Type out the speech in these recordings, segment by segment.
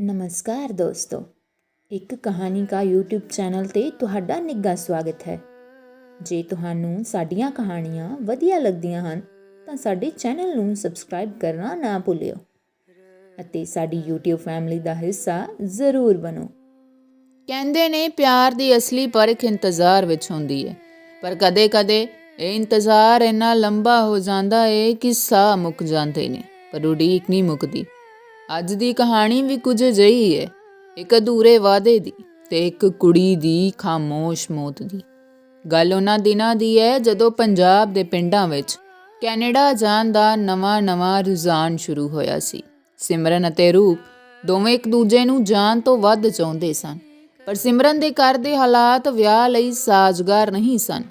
ਨਮਸਕਾਰ ਦੋਸਤੋ। ਇੱਕ ਕਹਾਣੀ ਕਾ YouTube ਚੈਨਲ ਤੇ ਤੁਹਾਡਾ ਨਿੱਘਾ ਸਵਾਗਤ ਹੈ। ਜੇ ਤੁਹਾਨੂੰ ਸਾਡੀਆਂ ਕਹਾਣੀਆਂ ਵਧੀਆ ਲੱਗਦੀਆਂ ਹਨ, ਤਾਂ ਸਾਡੇ ਚੈਨਲ ਨੂੰ ਸਬਸਕ੍ਰਾਈਬ ਕਰਨਾ ਨਾ ਭੁੱਲਿਓ ਅਤੇ ਸਾਡੀ YouTube ਫੈਮਿਲੀ ਦਾ ਹਿੱਸਾ ਜ਼ਰੂਰ ਬਣੋ। ਕਹਿੰਦੇ ਨੇ, ਪਿਆਰ ਦੀ ਅਸਲੀ ਪਰਖ ਇੰਤਜ਼ਾਰ ਵਿੱਚ ਹੁੰਦੀ ਹੈ ਪਰ ਕਦੇ-ਕਦੇ ਇਹ ਇੰਤਜ਼ਾਰ ਇੰਨਾ ਲੰਬਾ ਹੋ ਜਾਂਦਾ ਏ ਕਿ ਸਾਹ ਮੁੱਕ ਜਾਂਦੇ ਨੇ, ਪਰ ਉਡੀਕ ਨਹੀਂ ਮੁੱਕਦੀ। ਅੱਜ ਦੀ ਕਹਾਣੀ ਵੀ ਕੁਝ ਅਜਿਹੀ ਹੈ ਇੱਕ ਅਧੂਰੇ ਵਾਅਦੇ ਦੀ ਤੇ ਇੱਕ ਕੁੜੀ ਦੀ ਖਾਮੋਸ਼ ਮੌਤ ਦੀ। ਗੱਲ ਉਹਨਾਂ ਦਿਨਾਂ ਦੀ ਹੈ ਜਦੋਂ ਪੰਜਾਬ ਦੇ ਪਿੰਡਾਂ ਵਿੱਚ ਕੈਨੇਡਾ ਜਾਣ ਦਾ ਨਵਾਂ-ਨਵਾਂ ਰੁਝਾਨ ਸ਼ੁਰੂ ਹੋਇਆ ਸੀ। ਸਿਮਰਨ ਅਤੇ ਰੂਪ ਦੋਵੇਂ ਇੱਕ ਦੂਜੇ ਨੂੰ ਜਾਣ ਤੋਂ ਵੱਧ ਚਾਹੁੰਦੇ ਸਨ। ਪਰ ਸਿਮਰਨ ਦੇ ਘਰ ਦੇ ਹਾਲਾਤ ਵਿਆਹ ਲਈ ਸਾਜ਼ਗਾਰ ਨਹੀਂ ਸਨ।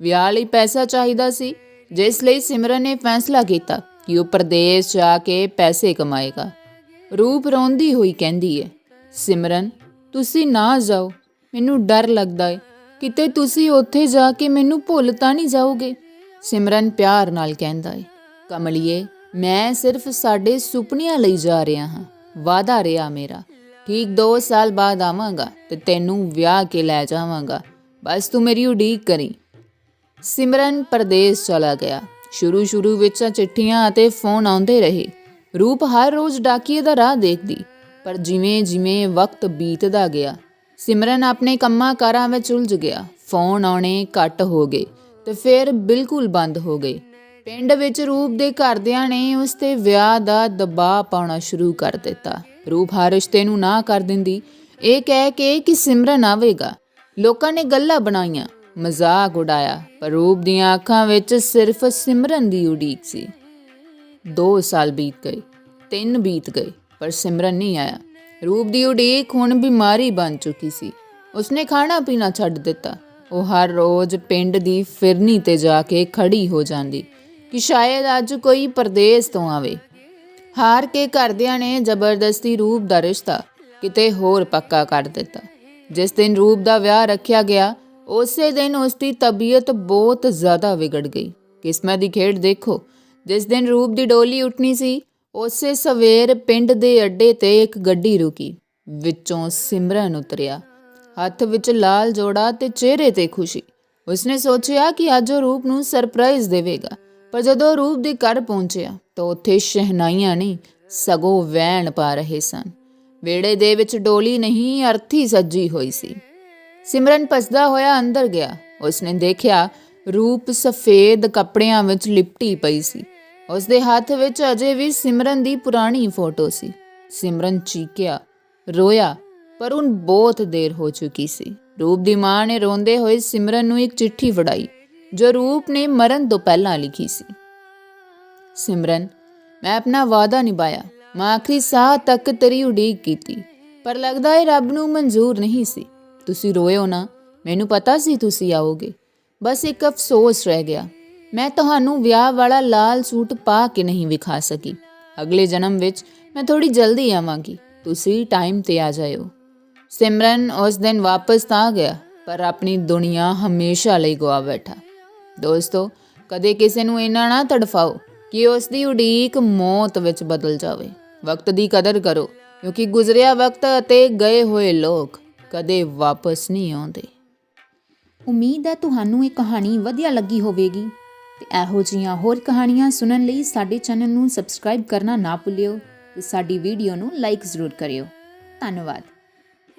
ਵਿਆਹ ਲਈ ਪੈਸਾ ਚਾਹੀਦਾ ਸੀ, ਜਿਸ ਲਈ ਸਿਮਰਨ ਨੇ ਫੈਸਲਾ ਕੀਤਾ ਕਿ ਉਹ ਪ੍ਰਦੇਸ਼ ਜਾ ਕੇ ਪੈਸੇ ਕਮਾਏਗਾ। ਰੂਪ ਰੋਂਦੀ ਹੋਈ ਕਹਿੰਦੀ ਹੈ ਸਿਮਰਨ, ਤੁਸੀਂ ਨਾ ਜਾਓ। ਮੈਨੂੰ ਡਰ ਲੱਗਦਾ ਹੈ ਕਿਤੇ ਤੁਸੀਂ ਉੱਥੇ ਜਾ ਕੇ ਮੈਨੂੰ ਭੁੱਲ ਤਾਂ ਨਹੀਂ ਜਾਓਗੇ? ਸਿਮਰਨ ਪਿਆਰ ਨਾਲ ਕਹਿੰਦਾ ਏ, ਕਮਲੀਏ, ਮੈਂ ਸਿਰਫ ਸਾਡੇ ਸੁਪਨਿਆਂ ਲਈ ਜਾ ਰਿਹਾ ਹਾਂ। ਵਾਦਾ ਰਿਹਾ ਮੇਰਾ, ਠੀਕ 2 ਸਾਲ ਬਾਅਦ ਆਵਾਂਗਾ ਤੇ ਤੈਨੂੰ ਵਿਆਹ ਕੇ ਲੈ ਜਾਵਾਂਗਾ। ਬਸ ਤੂੰ ਮੇਰੀ ਉਡੀਕ ਕਰੀ। ਸਿਮਰਨ ਪਰਦੇਸ ਚਲਾ ਗਿਆ। ਸ਼ੁਰੂ ਸ਼ੁਰੂ ਵਿੱਚ ਚਿੱਠੀਆਂ ਅਤੇ ਫੋਨ ਆਉਂਦੇ ਰਹੇ। ਰੂਪ ਹਰ ਰੋਜ਼ ਡਾਕੀਏ ਦਾ ਰਾਹ ਦੇਖਦੀ, ਪਰ ਜਿਵੇਂ ਜਿਵੇਂ ਵਕਤ ਬੀਤਦਾ ਗਿਆ, ਸਿਮਰਨ ਆਪਣੇ ਕੰਮਾਂ ਕਾਰਾਂ ਵਿੱਚ ਉਲਝ ਗਿਆ। ਫੋਨ ਆਉਣੇ ਘੱਟ ਹੋ ਗਏ ਤੇ ਫਿਰ ਬਿਲਕੁਲ ਬੰਦ ਹੋ ਗਏ। ਪਿੰਡ ਵਿੱਚ ਰੂਪ ਦੇ ਘਰਦਿਆਂ ਨੇ ਉਸ ਤੇ ਵਿਆਹ ਦਾ ਦਬਾਅ ਪਾਉਣਾ ਸ਼ੁਰੂ ਕਰ ਦਿੱਤਾ। ਰੂਪ ਹਰ ਰਿਸ਼ਤੇ ਨੂੰ ਨਾ ਕਰ ਦਿੰਦੀ। ਇਹ ਕਹਿ ਕੇ ਕਿ ਸਿਮਰਨ ਆਵੇਗਾ। ਲੋਕਾਂ ਨੇ ਗੱਲਾਂ ਬਣਾਈਆਂ, ਮਜ਼ਾਕ ਉਡਾਇਆ, ਪਰ ਰੂਪ ਦੀਆਂ ਅੱਖਾਂ ਵਿੱਚ ਸਿਰਫ ਸਿਮਰਨ ਦੀ ਉਡੀਕ ਸੀ। 2 ਸਾਲ ਬੀਤ ਗਏ, ਤਿੰਨ ਬੀਤ ਗਏ, ਪਰ ਸਿਮਰਨ ਨਹੀਂ ਆਇਆ। ਰੂਪ ਦੀ ਉਡੀਕ ਹੁਣ ਬਿਮਾਰੀ ਬਣ ਚੁੱਕੀ ਸੀ। ਉਸਨੇ ਖਾਣਾ ਪੀਣਾ ਛੱਡ ਦਿੱਤਾ। ਉਹ ਹਰ ਰੋਜ਼ ਪਿੰਡ ਦੀ ਫਿਰਨੀ ਤੇ ਜਾ ਕੇ ਖੜੀ ਹੋ ਜਾਂਦੀ ਕਿ ਸ਼ਾਇਦ ਅੱਜ ਕੋਈ ਪਰਦੇਸ ਤੋਂ ਆਵੇ। ਹਾਰ ਕੇ ਘਰਦਿਆਂ ਨੇ ਜ਼ਬਰਦਸਤੀ ਰੂਪ ਦਾ ਰਿਸ਼ਤਾ ਕਿਤੇ ਹੋਰ ਪੱਕਾ ਕਰ ਦਿੱਤਾ। ਜਿਸ ਦਿਨ ਰੂਪ ਦਾ ਵਿਆਹ ਰੱਖਿਆ ਗਿਆ, ਉਸੇ ਦਿਨ ਉਸ ਦੀ ਤਬੀਅਤ ਬਹੁਤ ਜ਼ਿਆਦਾ ਵਿਗੜ ਗਈ। ਕਿਸਮਤ ਦੀ ਖੇਡ ਦੇਖੋ ਜਿਸ ਦਿਨ ਰੂਪ ਦੀ ਡੋਲੀ ਉੱਠਣੀ ਸੀ, ਉਸੇ ਸਵੇਰ ਪਿੰਡ ਦੇ ਅੱਡੇ ਤੇ ਇੱਕ ਗੱਡੀ ਰੁਕੀ। ਵਿੱਚੋਂ ਸਿਮਰਨ ਉਤਰਿਆ। ਹੱਥ ਵਿੱਚ ਲਾਲ ਜੋੜਾ ਤੇ ਚਿਹਰੇ ਤੇ ਖੁਸ਼ੀ। ਉਸਨੇ ਸੋਚਿਆ ਕਿ ਅੱਜ ਉਹ ਰੂਪ ਨੂੰ ਸਰਪ੍ਰਾਈਜ਼ ਦੇਵੇਗਾ। ਪਰ ਜਦੋਂ ਰੂਪ ਦੇ ਘਰ ਪਹੁੰਚਿਆ, ਤਾਂ ਉੱਥੇ ਸ਼ਹਿਨਾਈਆਂ ਨਹੀਂ ਸਗੋਂ ਵੈਣ ਪਾ ਰਹੇ ਸਨ। ਵੇੜੇ ਦੇ ਵਿੱਚ ਡੋਲੀ ਨਹੀਂ, ਅਰਥੀ ਸੱਜੀ ਹੋਈ ਸੀ। ਸਿਮਰਨ ਪਸਦਾ ਹੋਇਆ ਅੰਦਰ ਗਿਆ। ਉਸਨੇ ਦੇਖਿਆ ਰੂਪ ਸਫੇਦ ਕੱਪੜਿਆਂ ਵਿੱਚ ਲਿਪਟੀ ਪਈ ਸੀ। ਉਸ ਦੇ ਹੱਥ ਵਿੱਚ ਅਜੇ ਵੀ ਸਿਮਰਨ ਦੀ ਪੁਰਾਣੀ ਫੋਟੋ ਸੀ। ਸਿਮਰਨ ਚੀਕਿਆ, ਰੋਇਆ, ਪਰ ਹੁਣ ਬਹੁਤ ਦੇਰ ਹੋ ਚੁੱਕੀ ਸੀ। ਰੂਪ ਦੀ ਮਾਂ ਨੇ ਰੋਂਦੇ ਹੋਏ ਸਿਮਰਨ ਨੂੰ ਇੱਕ ਚਿੱਠੀ ਫੜਾਈ, ਜੋ ਰੂਪ ਨੇ ਮਰਨ ਤੋਂ ਪਹਿਲਾਂ ਲਿਖੀ ਸੀ। ਸਿਮਰਨ, ਮੈਂ ਆਪਣਾ ਵਾਅਦਾ ਨਿਭਾਇਆ। ਮੈਂ ਆਖਰੀ ਸਾਹ ਤੱਕ ਤੇਰੀ ਉਡੀਕ ਕੀਤੀ, ਪਰ ਲੱਗਦਾ ਹੈ ਰੱਬ ਨੂੰ ਮਨਜ਼ੂਰ ਨਹੀਂ ਸੀ। ਤੁਸੀਂ ਰੋਇਓ ਨਾ, ਮੈਨੂੰ ਪਤਾ ਸੀ ਤੁਸੀਂ ਆਓਗੇ। ਬਸ ਇੱਕ ਅਫਸੋਸ ਰਹਿ ਗਿਆ। ਮੈਂ ਤੁਹਾਨੂੰ ਵਿਆਹ ਵਾਲਾ ਲਾਲ ਸੂਟ ਪਾ ਕੇ ਨਹੀਂ ਵਿਖਾ ਸਕੀ। ਅਗਲੇ ਜਨਮ ਵਿੱਚ ਮੈਂ ਥੋੜੀ ਜਲਦੀ ਆਵਾਂਗੀ। ਤੁਸੀਂ ਟਾਈਮ ਤੇ ਆ ਜਾਇਓ। ਸਿਮਰਨ ਉਸ ਦਿਨ ਵਾਪਸ ਤਾਂ ਗਿਆ, ਪਰ ਆਪਣੀ ਦੁਨੀਆ ਹਮੇਸ਼ਾ ਲਈ ਗਵਾ ਬੈਠਾ। ਦੋਸਤੋ, ਕਦੇ ਕਿਸੇ ਨੂੰ ਇੰਨਾ ਨਾ ਤੜਫਾਓ ਕਿ ਉਸ ਦੀ ਉਡੀਕ ਮੌਤ ਵਿੱਚ ਬਦਲ ਜਾਵੇ। ਵਕਤ ਦੀ ਕਦਰ ਕਰੋ, ਕਿਉਂਕਿ ਗੁਜ਼ਰਿਆ ਵਕਤ ਅਤੇ ਗਏ ਹੋਏ ਲੋਕ ਕਦੇ ਵਾਪਸ ਨਹੀਂ ਆਉਂਦੇ। ਉਮੀਦ ਹੈ ਤੁਹਾਨੂੰ ਇਹ ਕਹਾਣੀ ਵਧੀਆ ਲੱਗੀ ਹੋਵੇਗੀ। ਤੇ ਇਹੋ ਜਿਹੀਆਂ ਹੋਰ ਕਹਾਣੀਆਂ ਸੁਣਨ ਲਈ ਸਾਡੇ ਚੈਨਲ ਨੂੰ ਸਬਸਕ੍ਰਾਈਬ ਕਰਨਾ ਨਾ ਭੁੱਲਿਓ ਤੇ ਸਾਡੀ ਵੀਡੀਓ ਨੂੰ ਲਾਈਕ ਜ਼ਰੂਰ ਕਰਿਓ। ਧੰਨਵਾਦ।